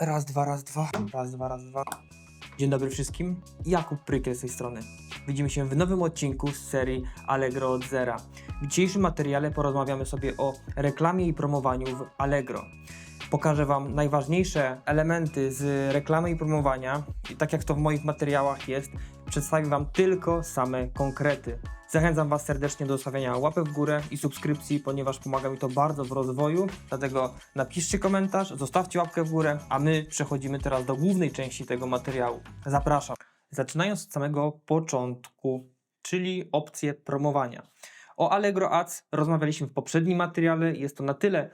Raz, dwa, raz, dwa. Raz, dwa, raz, dwa. Dzień dobry wszystkim. Jakub Prykiel z tej strony. Widzimy się w nowym odcinku z serii Allegro od zera. W dzisiejszym materiale porozmawiamy sobie o reklamie i promowaniu w Allegro. Pokażę Wam najważniejsze elementy z reklamy i promowania. I tak jak to w moich materiałach jest, przedstawię Wam tylko same konkrety. Zachęcam Was serdecznie do zostawienia łapek w górę i subskrypcji, ponieważ pomaga mi to bardzo w rozwoju. Dlatego napiszcie komentarz, zostawcie łapkę w górę, a my przechodzimy teraz do głównej części tego materiału. Zapraszam. Zaczynając od samego początku, czyli opcje promowania. O Allegro Ads rozmawialiśmy w poprzednim materiale. Jest to na tyle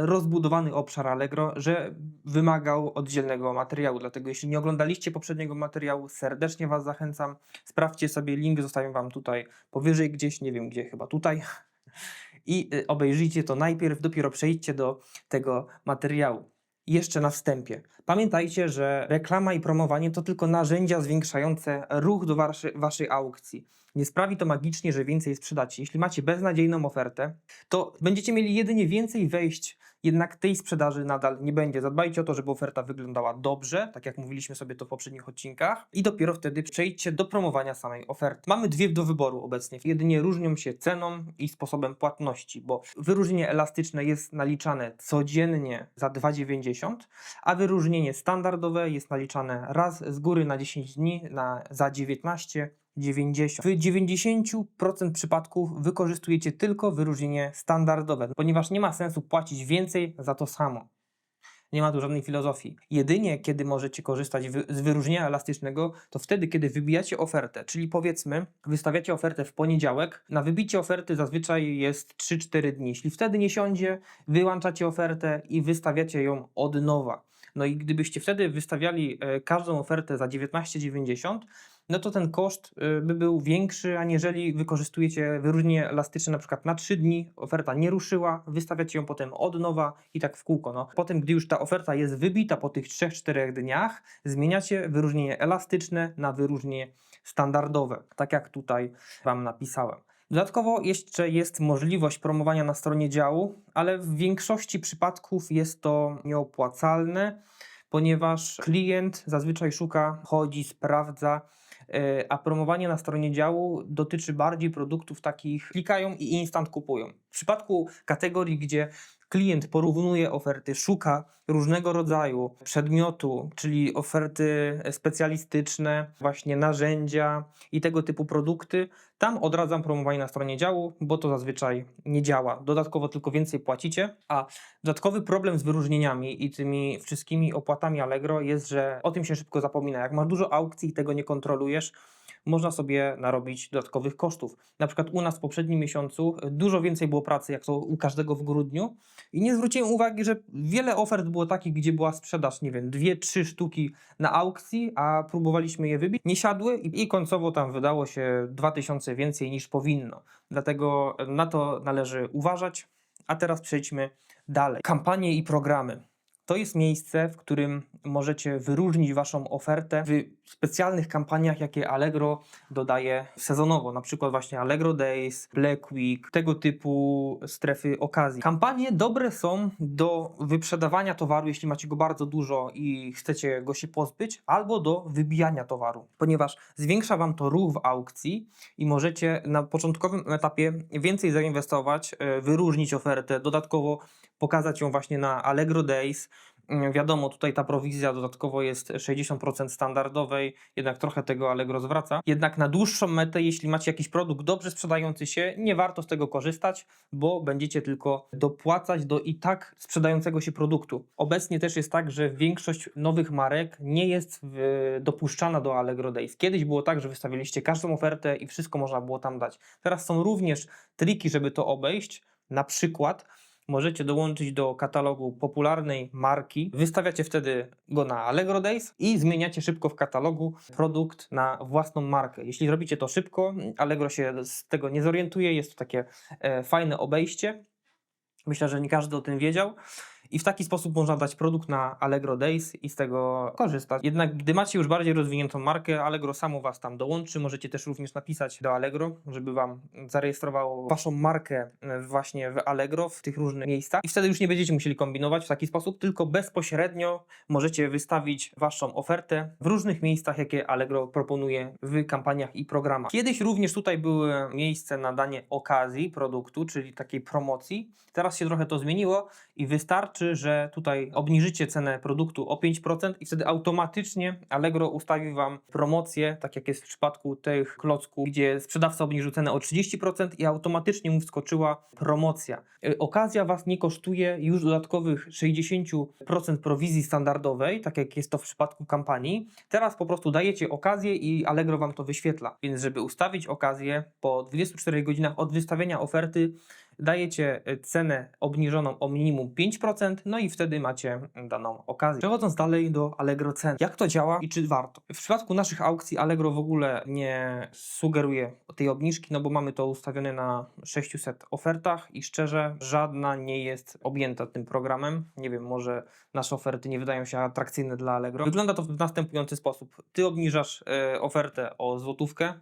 rozbudowany obszar Allegro, że wymagał oddzielnego materiału. Dlatego jeśli nie oglądaliście poprzedniego materiału, serdecznie Was zachęcam. Sprawdźcie sobie link, zostawiam Wam tutaj powyżej gdzieś, nie wiem gdzie, chyba tutaj. I y, obejrzyjcie to najpierw, dopiero przejdźcie do tego materiału. Jeszcze na wstępie. Pamiętajcie, że reklama i promowanie to tylko narzędzia zwiększające ruch do waszej aukcji. Nie sprawi to magicznie, że więcej sprzedacie. Jeśli macie beznadziejną ofertę, to będziecie mieli jedynie więcej wejść, jednak tej sprzedaży nadal nie będzie. Zadbajcie o to, żeby oferta wyglądała dobrze, tak jak mówiliśmy sobie to w poprzednich odcinkach, i dopiero wtedy przejdźcie do promowania samej oferty. Mamy dwie do wyboru obecnie. Jedynie różnią się ceną i sposobem płatności, bo wyróżnienie elastyczne jest naliczane codziennie za 2,90, a wyróżnienie standardowe jest naliczane raz z góry na 10 dni na, za 19 90. W 90% przypadków wykorzystujecie tylko wyróżnienie standardowe, ponieważ nie ma sensu płacić więcej za to samo. Nie ma tu żadnej filozofii. Jedynie kiedy możecie korzystać z wyróżnienia elastycznego, to wtedy, kiedy wybijacie ofertę. Czyli powiedzmy, wystawiacie ofertę w poniedziałek, na wybicie oferty zazwyczaj jest 3-4 dni. Jeśli wtedy nie siądzie, wyłączacie ofertę i wystawiacie ją od nowa. No i gdybyście wtedy wystawiali e, każdą ofertę za 19,90, no to ten koszt y, by był większy, aniżeli wykorzystujecie wyróżnienie elastyczne na przykład na 3 dni, oferta nie ruszyła, wystawiacie ją potem od nowa i tak w kółko. No. Potem, gdy już ta oferta jest wybita po tych 3-4 dniach, zmieniacie wyróżnienie elastyczne na wyróżnienie standardowe, tak jak tutaj Wam napisałem. Dodatkowo jeszcze jest możliwość promowania na stronie działu, ale w większości przypadków jest to nieopłacalne, ponieważ klient zazwyczaj szuka, chodzi, sprawdza, a promowanie na stronie działu dotyczy bardziej produktów takich klikają i instant kupują. W przypadku kategorii, gdzie klient porównuje oferty, szuka różnego rodzaju przedmiotu, czyli oferty specjalistyczne, właśnie narzędzia i tego typu produkty, tam odradzam promowanie na stronie działu, bo to zazwyczaj nie działa. Dodatkowo tylko więcej płacicie, a dodatkowy problem z wyróżnieniami i tymi wszystkimi opłatami Allegro jest, że o tym się szybko zapomina. Jak masz dużo aukcji i tego nie kontrolujesz, można sobie narobić dodatkowych kosztów. Na przykład u nas w poprzednim miesiącu dużo więcej było pracy, jak to u każdego w grudniu i nie zwróciłem uwagi, że wiele ofert było takich, gdzie była sprzedaż, nie wiem, dwie, trzy sztuki na aukcji, a próbowaliśmy je wybić. Nie siadły i, i końcowo tam wydało się 2000 więcej niż powinno. Dlatego na to należy uważać. A teraz przejdźmy dalej. Kampanie i programy. To jest miejsce, w którym możecie wyróżnić Waszą ofertę w specjalnych kampaniach, jakie Allegro dodaje sezonowo, na przykład właśnie Allegro Days, Black Week, tego typu strefy okazji. Kampanie dobre są do wyprzedawania towaru, jeśli macie go bardzo dużo i chcecie go się pozbyć, albo do wybijania towaru, ponieważ zwiększa Wam to ruch w aukcji i możecie na początkowym etapie więcej zainwestować, e, wyróżnić ofertę, dodatkowo pokazać ją właśnie na Allegro Days. Mm, Wiadomo, tutaj ta prowizja dodatkowo jest 60% standardowej, jednak trochę tego Allegro zwraca. Jednak na dłuższą metę, jeśli macie jakiś produkt dobrze sprzedający się, nie warto z tego korzystać, bo będziecie tylko dopłacać do i tak sprzedającego się produktu. Obecnie też jest tak, że większość nowych marek nie jest dopuszczana do Allegro Days. Kiedyś było tak, że wystawiliście każdą ofertę i wszystko można było tam dać. Teraz są również triki, żeby to obejść. Na przykład możecie dołączyć do katalogu popularnej marki. Wystawiacie wtedy go na Allegro Days i zmieniacie szybko w katalogu produkt na własną markę. Jeśli zrobicie to szybko, Allegro się z tego nie zorientuje, jest to takie e, fajne obejście. Myślę, że nie każdy o tym wiedział. I w taki sposób można dać produkt na Allegro Days i z tego korzystać. Jednak gdy macie już bardziej rozwiniętą markę, Allegro samo Was tam dołączy, możecie też również napisać do Allegro, żeby Wam zarejestrowało Waszą markę e, właśnie w Allegro w tych różnych miejscach i wtedy już nie będziecie musieli kombinować w taki sposób, tylko bezpośrednio możecie wystawić Waszą ofertę w różnych miejscach, jakie Allegro proponuje w kampaniach i programach. Kiedyś również tutaj były miejsce na danie okazji produktu, czyli takiej promocji. Teraz się trochę to zmieniło i wystarczy, że tutaj obniżycie cenę produktu o 5% i wtedy automatycznie Allegro ustawi Wam promocję, tak jak jest w przypadku tych klocków, gdzie sprzedawca obniżył cenę o 30% i automatycznie mu wskoczyła promocja. Y, Okazja Was nie kosztuje już dodatkowych 60% prowizji standardowej, tak jak jest to w przypadku kampanii. Teraz po prostu dajecie okazję i Allegro Wam to wyświetla. Więc żeby ustawić okazję po 24 godzinach od wystawienia oferty, dajecie y, cenę obniżoną o minimum 5%, no i wtedy macie daną okazję. Przechodząc dalej do Allegro cen. Jak to działa i czy warto? W przypadku naszych aukcji Allegro w ogóle nie sugeruje tej obniżki, no bo mamy to ustawione na 600 ofertach i szczerze żadna nie jest objęta tym programem. Nie wiem, może nasze oferty nie wydają się atrakcyjne dla Allegro. Wygląda to w następujący sposób. Ty obniżasz e, ofertę o złotówkę,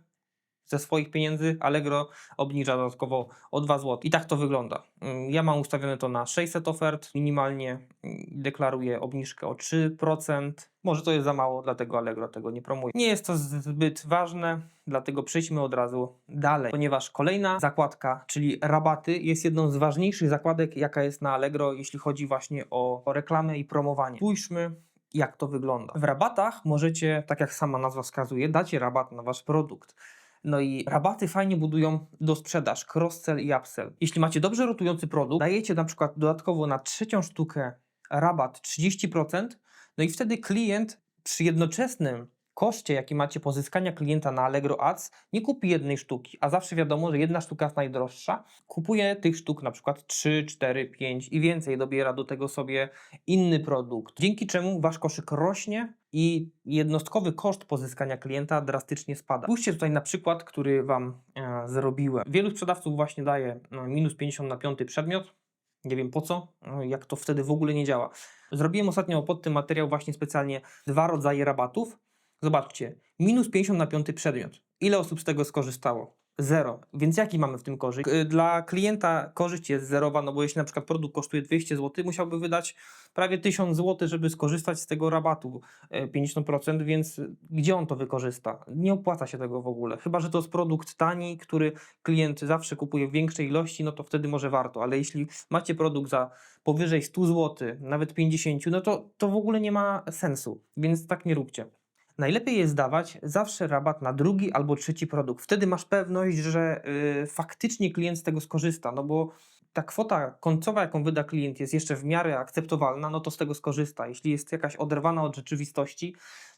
ze swoich pieniędzy, Allegro obniża dodatkowo o 2 zł. I tak to wygląda. Mm, Ja mam ustawione to na 600 ofert, minimalnie mm, deklaruję obniżkę o 3%. Może to jest za mało, dlatego Allegro tego nie promuje. Nie jest to zbyt ważne, dlatego przejdźmy od razu dalej, ponieważ kolejna zakładka, czyli rabaty, jest jedną z ważniejszych zakładek, jaka jest na Allegro, jeśli chodzi właśnie o, o reklamę i promowanie. Spójrzmy jak to wygląda. W rabatach możecie, tak jak sama nazwa wskazuje, dacie rabat na wasz produkt. No i rabaty fajnie budują do sprzedaż, cross-sell i upsell. Jeśli macie dobrze rotujący produkt, dajecie na przykład dodatkowo na trzecią sztukę rabat 30%, no i wtedy klient przy jednoczesnym koszcie, jaki macie pozyskania klienta na Allegro Ads, nie kupi jednej sztuki, a zawsze wiadomo, że jedna sztuka jest najdroższa. Kupuje tych sztuk na przykład 3, 4, 5 i więcej, dobiera do tego sobie inny produkt, dzięki czemu wasz koszyk rośnie i jednostkowy koszt pozyskania klienta drastycznie spada. Spójrzcie tutaj na przykład, który Wam e, zrobiłem. Wielu sprzedawców właśnie daje no, minus 50 na piąty przedmiot. Nie wiem po co, no, jak to wtedy w ogóle nie działa. Zrobiłem ostatnio pod tym materiał właśnie specjalnie dwa rodzaje rabatów. Zobaczcie, minus 50 na piąty przedmiot. Ile osób z tego skorzystało? Zero. Więc jaki mamy w tym korzyść? Y, Dla klienta korzyść jest zerowa, no bo jeśli na przykład produkt kosztuje 200 zł, musiałby wydać prawie 1000 zł, żeby skorzystać z tego rabatu y, 50%, więc gdzie on to wykorzysta? Nie opłaca się tego w ogóle. Chyba, że to jest produkt tani, który klient zawsze kupuje w większej ilości, no to wtedy może warto, ale jeśli macie produkt za powyżej 100 zł, nawet 50, no to to w ogóle nie ma sensu, więc tak nie róbcie. Najlepiej jest dawać zawsze rabat na drugi albo trzeci produkt. Wtedy masz pewność, że y, faktycznie klient z tego skorzysta, no bo ta kwota końcowa, jaką wyda klient, jest jeszcze w miarę akceptowalna, no to z tego skorzysta. Jeśli jest jakaś oderwana od rzeczywistości,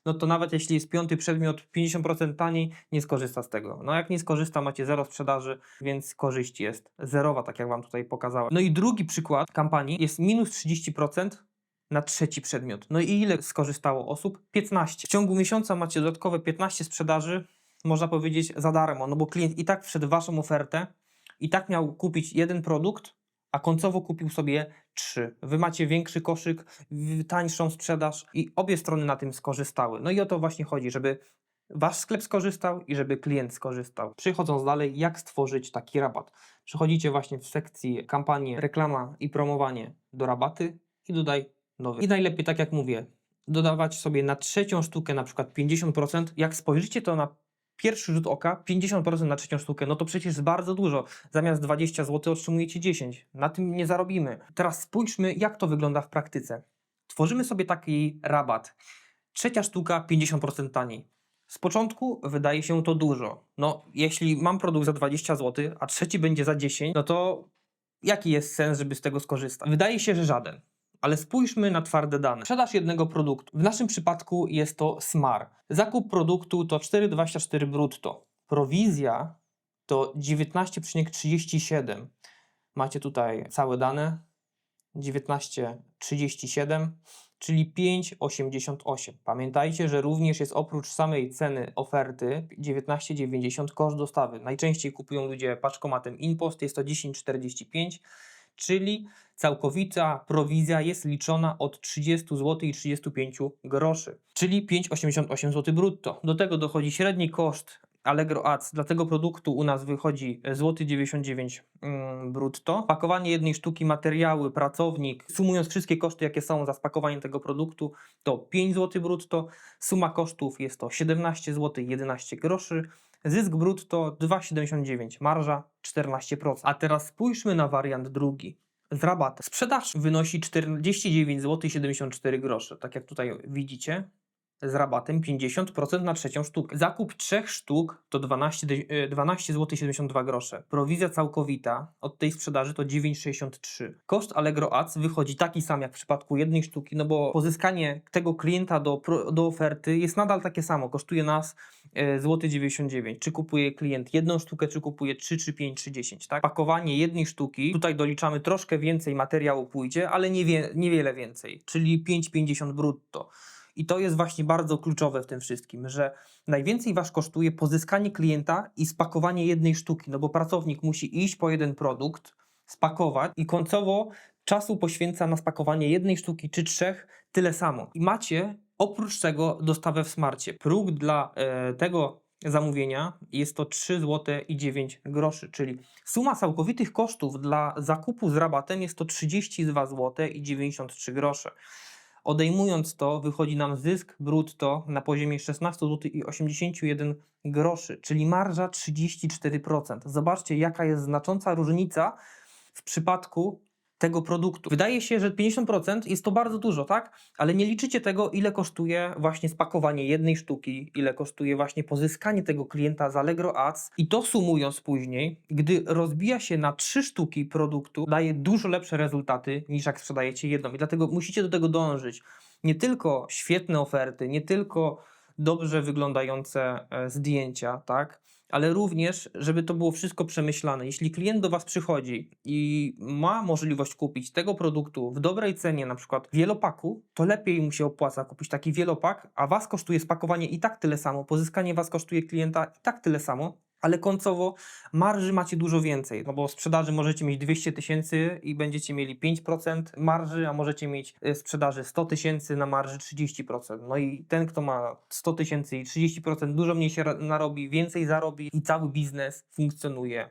no to nawet jeśli jest piąty przedmiot 50% taniej, nie skorzysta z tego. No jak nie skorzysta, macie zero sprzedaży, więc korzyść jest zerowa, tak jak Wam tutaj pokazałem. No i drugi przykład kampanii jest minus 30% na trzeci przedmiot. No i ile skorzystało osób? 15. W ciągu miesiąca macie dodatkowe 15 sprzedaży, można powiedzieć za darmo, no bo klient i tak wszedł Waszą ofertę, i tak miał kupić jeden produkt, a końcowo kupił sobie trzy. Wy macie większy koszyk, tańszą sprzedaż i obie strony na tym skorzystały. No i o to właśnie chodzi, żeby Wasz sklep skorzystał i żeby klient skorzystał. Przechodząc dalej, jak stworzyć taki rabat? Przechodzicie właśnie w sekcji kampanie, reklama i promowanie do rabaty i dodaj nowy. I najlepiej, tak jak mówię, dodawać sobie na trzecią sztukę na przykład 50%. Jak spojrzycie to na pierwszy rzut oka, 50% na trzecią sztukę, no to przecież jest bardzo dużo. Zamiast 20 zł otrzymujecie 10. Na tym nie zarobimy. Teraz spójrzmy, jak to wygląda w praktyce. Tworzymy sobie taki rabat. Trzecia sztuka 50% taniej. Z początku wydaje się to dużo. No, jeśli mam produkt za 20 zł, a trzeci będzie za 10, no to jaki jest sens, żeby z tego skorzystać? Wydaje się, że żaden. Ale spójrzmy na twarde dane. Sprzedaż jednego produktu. W naszym przypadku jest to SMAR. Zakup produktu to 4,24 brutto. Prowizja to 19,37. Macie tutaj całe dane. 19,37, czyli 5,88. Pamiętajcie, że również jest oprócz samej ceny oferty 19,90 koszt dostawy. Najczęściej kupują ludzie paczkomatem InPost, jest to 10,45 czyli całkowita prowizja jest liczona od 30 zł i 35 groszy, czyli 5,88 zł brutto. Do tego dochodzi średni koszt Allegro Ads dla tego produktu u nas wychodzi złoty 99 mm, brutto. Pakowanie jednej sztuki, materiały, pracownik, sumując wszystkie koszty, jakie są za spakowanie tego produktu, to 5 zł brutto. Suma kosztów jest to 17 zł 11 groszy. Zysk brutto 2,79, marża 14%. A teraz spójrzmy na wariant drugi. Z rabatem. Sprzedaż wynosi 49 zł 74 grosze, tak jak tutaj widzicie z rabatem 50% na trzecią sztukę. Zakup trzech sztuk to 12, dy- e, 12 zł 72 grosze. Prowizja całkowita od tej sprzedaży to 9,63. Koszt Allegro Ads wychodzi taki sam jak w przypadku jednej sztuki, no bo pozyskanie tego klienta do, do oferty jest nadal takie samo. Kosztuje nas e, złoty 99. Czy kupuje klient jedną sztukę, czy kupuje 3, czy 5, czy 10, tak? Pakowanie jednej sztuki, tutaj doliczamy troszkę więcej materiału pójdzie, ale niewie, niewiele więcej, czyli 5,50 brutto. I to jest właśnie bardzo kluczowe w tym wszystkim, że najwięcej Was kosztuje pozyskanie klienta i spakowanie jednej sztuki, no bo pracownik musi iść po jeden produkt, spakować i końcowo czasu poświęca na spakowanie jednej sztuki czy trzech tyle samo. I macie oprócz tego dostawę w smarcie. Próg dla e, tego zamówienia jest to 3 zł i 9 groszy, czyli suma całkowitych kosztów dla zakupu z rabatem jest to 32 zł i 93 grosze. Odejmując to, wychodzi nam zysk brutto na poziomie 16 zł i 81 groszy, czyli marża 34%. Zobaczcie, jaka jest znacząca różnica w przypadku tego produktu. Wydaje się, że 50% jest to bardzo dużo, tak? Ale nie liczycie tego, ile kosztuje właśnie spakowanie jednej sztuki, ile kosztuje właśnie pozyskanie tego klienta z Allegro Ads i to sumując później, gdy rozbija się na trzy sztuki produktu, daje dużo lepsze rezultaty niż jak sprzedajecie jedną i dlatego musicie do tego dążyć. Nie tylko świetne oferty, nie tylko dobrze wyglądające e, zdjęcia, tak? Ale również, żeby to było wszystko przemyślane. Jeśli klient do Was przychodzi i ma możliwość kupić tego produktu w dobrej cenie, na przykład wielopaku, to lepiej mu się opłaca kupić taki wielopak, a Was kosztuje spakowanie i tak tyle samo, pozyskanie Was kosztuje klienta i tak tyle samo, ale końcowo marży macie dużo więcej, no bo sprzedaży możecie mieć 200 tysięcy i będziecie mieli 5% marży, a możecie mieć e, sprzedaży 100 tysięcy na marży 30%. No i ten, kto ma 100 tysięcy i 30% dużo mniej się narobi, więcej zarobi i cały biznes funkcjonuje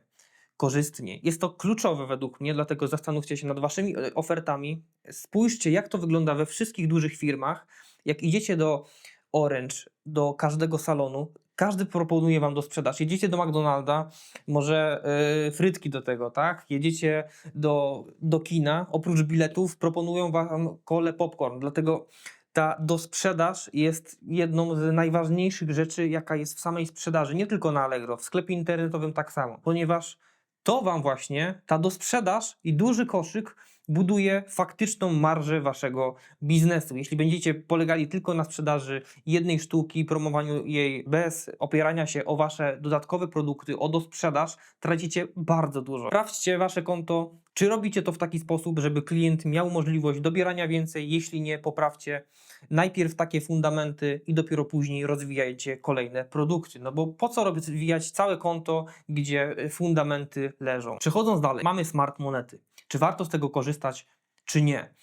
korzystnie. Jest to kluczowe według mnie, dlatego zastanówcie się nad waszymi e, ofertami. Spójrzcie, jak to wygląda we wszystkich dużych firmach. Jak idziecie do Orange, do każdego salonu, każdy proponuje wam do sprzedaży. Jedziecie do McDonalda, może yy, frytki do tego, tak? Jedziecie do, do kina, oprócz biletów proponują wam kole popcorn, dlatego ta dosprzedaż jest jedną z najważniejszych rzeczy, jaka jest w samej sprzedaży, nie tylko na Allegro, w sklepie internetowym tak samo, ponieważ to wam właśnie, ta dosprzedaż i duży koszyk buduje faktyczną marżę waszego biznesu. Jeśli będziecie polegali tylko na sprzedaży jednej sztuki, promowaniu jej bez opierania się o wasze dodatkowe produkty, o dosprzedaż, tracicie bardzo dużo. Sprawdźcie wasze konto, czy robicie to w taki sposób, żeby klient miał możliwość dobierania więcej, jeśli nie, poprawcie najpierw takie fundamenty i dopiero później rozwijajcie kolejne produkty. No bo po co rozwijać całe konto, gdzie fundamenty leżą? Przechodząc dalej, mamy smart monety. Czy warto z tego korzystać, czy nie?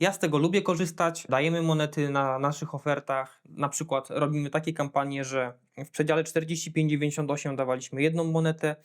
Ja z tego lubię korzystać. Dajemy monety na naszych ofertach. Na przykład robimy takie kampanie, że w przedziale 45,98 dawaliśmy jedną monetę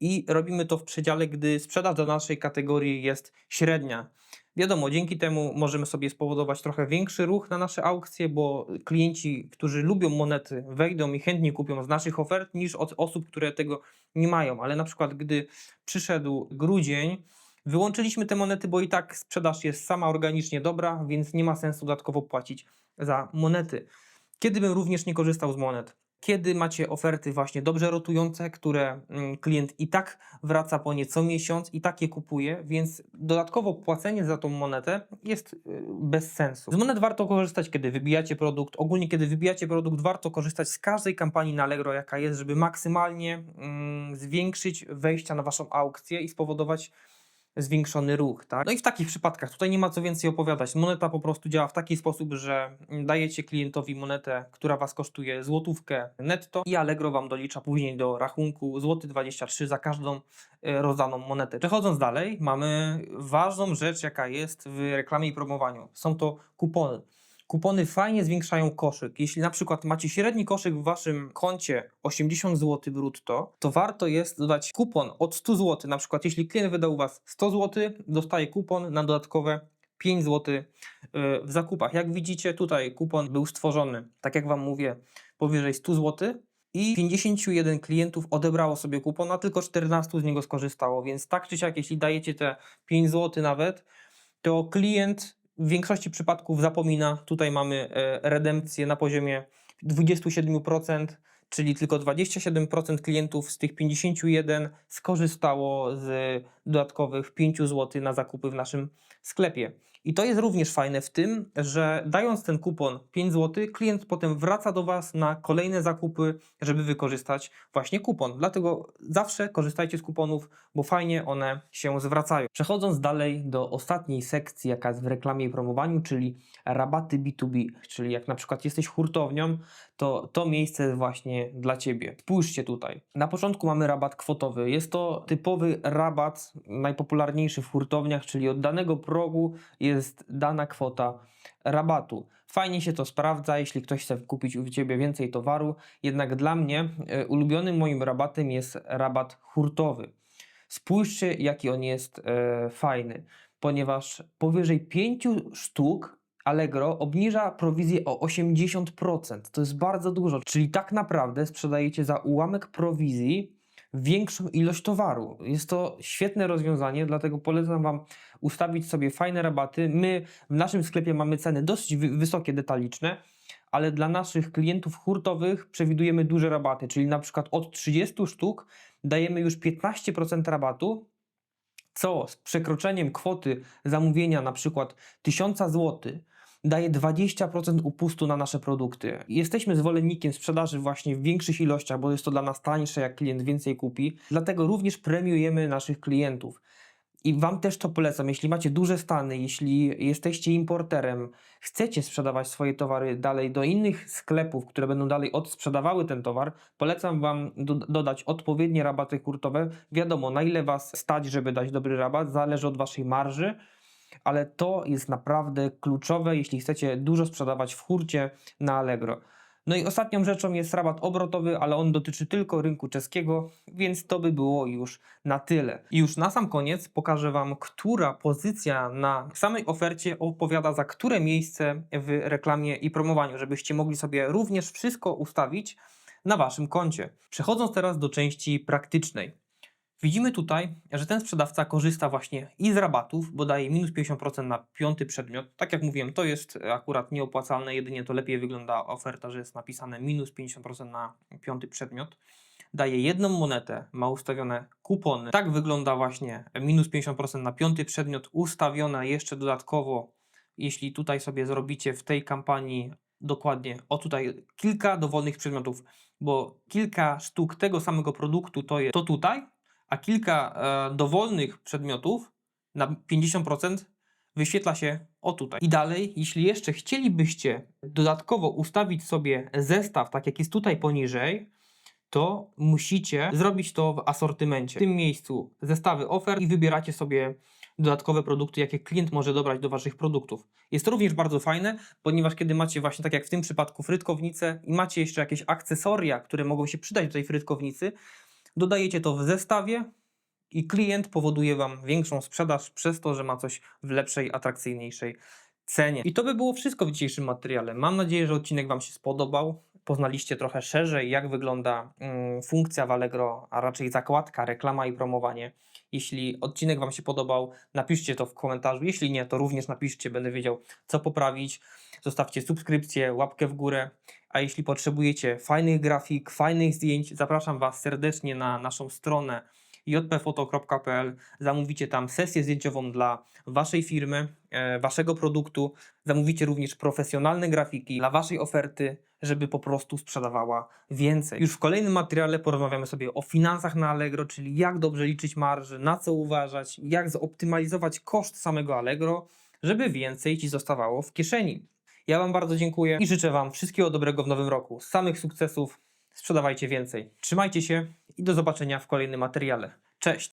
i robimy to w przedziale, gdy sprzedaż do naszej kategorii jest średnia. Wiadomo, dzięki temu możemy sobie spowodować trochę większy ruch na nasze aukcje, bo klienci, którzy lubią monety, wejdą i chętnie kupią z naszych ofert niż od osób, które tego nie mają. Ale na przykład, gdy przyszedł grudzień, wyłączyliśmy te monety, bo i tak sprzedaż jest sama organicznie dobra, więc nie ma sensu dodatkowo płacić za monety. Kiedy bym również nie korzystał z monet? Kiedy macie oferty właśnie dobrze rotujące, które mm, klient i tak wraca po nie co miesiąc i tak je kupuje, więc dodatkowo płacenie za tą monetę jest y, bez sensu. Z monet warto korzystać, kiedy wybijacie produkt. Ogólnie, kiedy wybijacie produkt, warto korzystać z każdej kampanii na Allegro, jaka jest, żeby maksymalnie mm, zwiększyć wejścia na waszą aukcję i spowodować zwiększony ruch, tak? No i w takich przypadkach tutaj nie ma co więcej opowiadać. Moneta po prostu działa w taki sposób, że dajecie klientowi monetę, która was kosztuje złotówkę netto i Allegro wam dolicza później do rachunku złoty 23 za każdą e, rozdaną monetę. Przechodząc dalej, mamy ważną rzecz, jaka jest w reklamie i promowaniu. Są to kupony. Kupony fajnie zwiększają koszyk. Jeśli na przykład macie średni koszyk w waszym koncie 80 zł brutto, to warto jest dodać kupon od 100 zł. Na przykład jeśli klient wydał u was 100 zł, dostaje kupon na dodatkowe 5 zł w zakupach. Jak widzicie, tutaj kupon był stworzony, tak jak wam mówię, powyżej 100 zł. I 51 klientów odebrało sobie kupon, a tylko 14 z niego skorzystało. Więc tak czy siak, jeśli dajecie te 5 zł nawet, to klient w większości przypadków zapomina. Tutaj mamy e, redempcję na poziomie 27%, czyli tylko 27% klientów z tych 51 skorzystało z dodatkowych 5 zł na zakupy w naszym sklepie. I to jest również fajne w tym, że dając ten kupon 5 zł, klient potem wraca do Was na kolejne zakupy, żeby wykorzystać właśnie kupon. Dlatego zawsze korzystajcie z kuponów, bo fajnie one się zwracają. Przechodząc dalej do ostatniej sekcji, jaka jest w reklamie i promowaniu, czyli rabaty B2B, czyli jak na przykład jesteś hurtownią, to to miejsce jest właśnie dla Ciebie. Spójrzcie tutaj. Na początku mamy rabat kwotowy. Jest to typowy rabat, najpopularniejszy w hurtowniach, czyli od danego progu jest dana kwota rabatu. Fajnie się to sprawdza, jeśli ktoś chce kupić u Ciebie więcej towaru, jednak dla mnie e, ulubionym moim rabatem jest rabat hurtowy. Spójrzcie, jaki on jest e, fajny, ponieważ powyżej 5 sztuk Allegro obniża prowizję o 80%. To jest bardzo dużo, czyli tak naprawdę sprzedajecie za ułamek prowizji większą ilość towaru. Jest to świetne rozwiązanie, dlatego polecam Wam ustawić sobie fajne rabaty. My w naszym sklepie mamy ceny dosyć wy- wysokie, detaliczne, ale dla naszych klientów hurtowych przewidujemy duże rabaty, czyli na przykład od 30 sztuk dajemy już 15% rabatu, co z przekroczeniem kwoty zamówienia na przykład 1000 zł daje 20% upustu na nasze produkty. Jesteśmy zwolennikiem sprzedaży właśnie w większych ilościach, bo jest to dla nas tańsze, jak klient więcej kupi. Dlatego również premiujemy naszych klientów. I Wam też to polecam, jeśli macie duże stany, jeśli jesteście importerem, chcecie sprzedawać swoje towary dalej do innych sklepów, które będą dalej odsprzedawały ten towar, polecam Wam do, dodać odpowiednie rabaty hurtowe. Wiadomo, na ile Was stać, żeby dać dobry rabat, zależy od Waszej marży, ale to jest naprawdę kluczowe, jeśli chcecie dużo sprzedawać w hurcie na Allegro. No i ostatnią rzeczą jest rabat obrotowy, ale on dotyczy tylko rynku czeskiego, więc to by było już na tyle. I już na sam koniec pokażę Wam, która pozycja na samej ofercie odpowiada za które miejsce w reklamie i promowaniu, żebyście mogli sobie również wszystko ustawić na Waszym koncie. Przechodząc teraz do części praktycznej. Widzimy tutaj, że ten sprzedawca korzysta właśnie i z rabatów, bo daje minus 50% na piąty przedmiot. Tak jak mówiłem, to jest akurat nieopłacalne, jedynie to lepiej wygląda oferta, że jest napisane minus 50% na piąty przedmiot. Daje jedną monetę, ma ustawione kupony. Tak wygląda właśnie minus 50% na piąty przedmiot, ustawione jeszcze dodatkowo, jeśli tutaj sobie zrobicie w tej kampanii dokładnie, o tutaj kilka dowolnych przedmiotów, bo kilka sztuk tego samego produktu to jest to tutaj, a kilka e, dowolnych przedmiotów na 50% wyświetla się o tutaj. I dalej, jeśli jeszcze chcielibyście dodatkowo ustawić sobie zestaw, tak jak jest tutaj poniżej, to musicie zrobić to w asortymencie. W tym miejscu zestawy ofert i wybieracie sobie dodatkowe produkty, jakie klient może dobrać do Waszych produktów. Jest to również bardzo fajne, ponieważ kiedy macie właśnie tak jak w tym przypadku frytkownicę i macie jeszcze jakieś akcesoria, które mogą się przydać do tej frytkownicy, dodajecie to w zestawie i klient powoduje Wam większą sprzedaż przez to, że ma coś w lepszej, atrakcyjniejszej cenie. I to by było wszystko w dzisiejszym materiale. Mam nadzieję, że odcinek Wam się spodobał. Poznaliście trochę szerzej, jak wygląda mm, funkcja w Allegro, a raczej zakładka, reklama i promowanie. Jeśli odcinek Wam się podobał, napiszcie to w komentarzu. Jeśli nie, to również napiszcie, będę wiedział, co poprawić. Zostawcie subskrypcję, łapkę w górę. A jeśli potrzebujecie fajnych grafik, fajnych zdjęć, zapraszam Was serdecznie na naszą stronę jpfoto.pl, zamówicie tam sesję zdjęciową dla waszej firmy, e, waszego produktu, zamówicie również profesjonalne grafiki dla waszej oferty, żeby po prostu sprzedawała więcej. Już w kolejnym materiale porozmawiamy sobie o finansach na Allegro, czyli jak dobrze liczyć marży, na co uważać, jak zoptymalizować koszt samego Allegro, żeby więcej ci zostawało w kieszeni. Ja Wam bardzo dziękuję i życzę Wam wszystkiego dobrego w nowym roku. Samych sukcesów, sprzedawajcie więcej. Trzymajcie się i do zobaczenia w kolejnym materiale. Cześć!